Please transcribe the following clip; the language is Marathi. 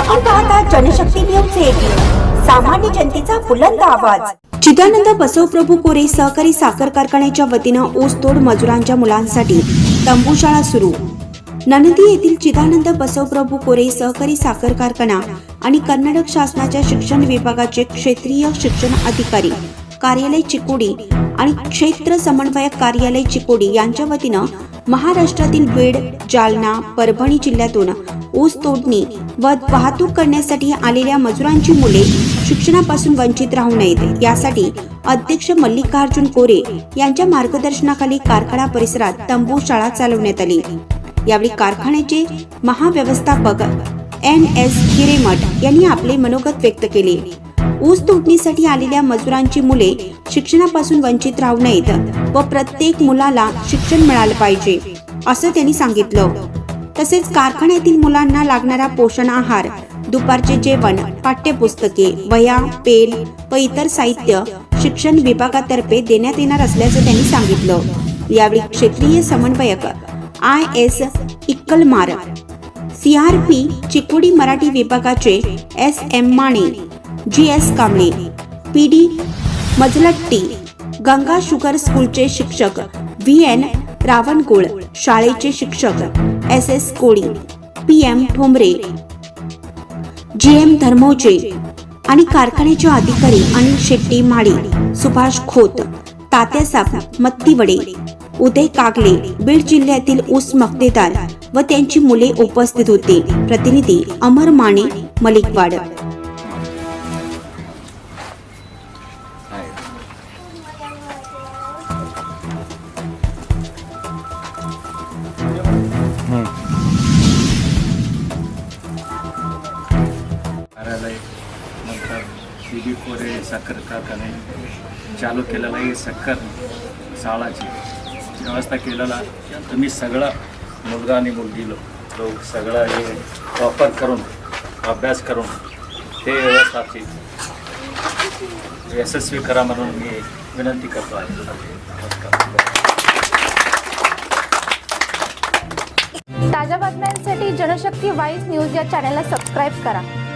आपण पाहता जनशक्ती न्यूज एटीन सामान्य जनतेचा बुलंद आवाज. चिदानंद बसवप्रभू कोरे सहकारी साखर कारखान्याच्या वतीनं ऊसतोड मजुरांच्या मुलांसाठी तंबू शाळा सुरू. ननदी येथील चिदानंद बसवप्रभू कोरे सहकारी साखर कारखाना आणि कर्नाटक शासनाच्या शिक्षण विभागाचे क्षेत्रीय शिक्षण अधिकारी कार्यालय चिकोडी आणि क्षेत्र समन्वयक कार्यालय चिकोडी यांच्या वतीनं महाराष्ट्रातील बीड जालना परभणी जिल्ह्यातून ऊस तोडणी व वाहतूक करण्यासाठी आलेल्या मजुरांची मुले शिक्षणापासून वंचित राहू नयेत. यासाठी अध्यक्ष मल्लिकार्जुन कोरे यांच्या मार्गदर्शनाखाली कारखाना परिसरात तंबू शाळा चालवण्यात आली. यावेळी कारखान्याचे महाव्यवस्थापक एन एस हिरेमठ यांनी आपले मनोगत व्यक्त केले. ऊस तोडणीसाठी आलेल्या मजुरांची मुले शिक्षणापासून वंचित राहू नयेत व प्रत्येक मुलाला शिक्षण मिळालं पाहिजे असं त्यांनी सांगितलं. तसेच कारखान्यातील मुलांना लागणारा पोषण आहार दुपारचे जेवण पाठ्यपुस्तके वह्या पेन व इतर साहित्य शिक्षण विभागातर्फे देण्यात येणार असल्याचं त्यांनी सांगितलं. यावेळी क्षेत्रीय समन्वयक I S Ikkalmar C R P Chikodi Marathi विभागाचे S M Mane G S Kamble P D Majalatti Ganga sugar स्कूलचे शिक्षक व्ही एन रावणकुळ शाळेचे शिक्षक S S Koli P M Thombare. G M धर्मोचे आणि कारखान्याचे अधिकारी अनिल शेट्टी माळी सुभाष खोत तात्यासाहेब मत्तीवडे उदय कागले बीड जिल्ह्यातील ऊस मक्तेदार व त्यांची मुले उपस्थित होते. प्रतिनिधी अमर माने मलिकवाड. बी कोरे साखर कारखाने. चालू केलेला आहे साखर साळाची व्यवस्था केलेला. तुम्ही सगळं मुलगा आणि मुलगी लोक लोक सगळं हे वापर करून अभ्यास करून ते व्यवस्थाची यशस्वी करा म्हणून मी विनंती करतो आहे. नमस्कार. ताज्या बातम्यांसाठी जनशक्ती वाईज न्यूज या चॅनलला सबस्क्राईब करा.